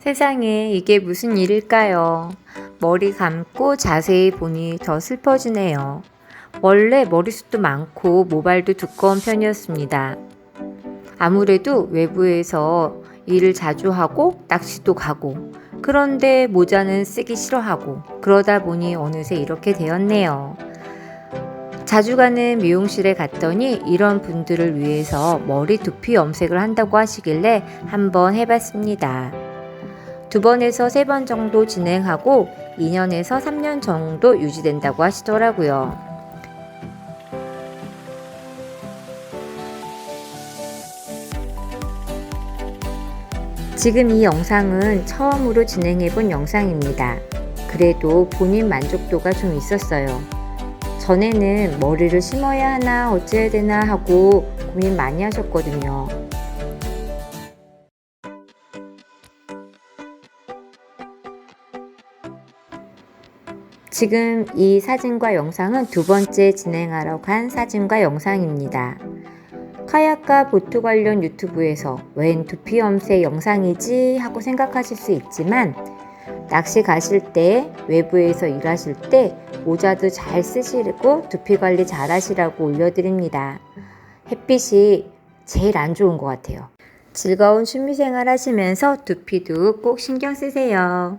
세상에 이게 무슨 일일까요? 머리 감고 자세히 보니 더 슬퍼지네요. 원래 머리숱도 많고 모발도 두꺼운 편이었습니다. 아무래도 외부에서 일을 자주 하고 낚시도 가고 그런데 모자는 쓰기 싫어하고 그러다 보니 어느새 이렇게 되었네요. 자주 가는 미용실에 갔더니 이런 분들을 위해서 머리 두피 염색을 한다고 하시길래 한번 해봤습니다. 두 번에서 세 번 정도 진행하고 2년에서 3년 정도 유지된다고 하시더라고요. 지금 이 영상은 처음으로 진행해 본 영상입니다. 그래도 본인 만족도가 좀 있었어요. 전에는 머리를 심어야 하나 어찌해야 되나 하고 고민 많이 하셨거든요. 지금 이 사진과 영상은 두 번째 진행하러 간 사진과 영상입니다. 카야카 보트 관련 유튜브에서 웬 두피 염색 영상이지 하고 생각하실 수 있지만 낚시 가실 때 외부에서 일하실 때 모자도 잘 쓰시고 두피 관리 잘 하시라고 올려드립니다. 햇빛이 제일 안 좋은 것 같아요. 즐거운 취미생활 하시면서 두피도 꼭 신경 쓰세요.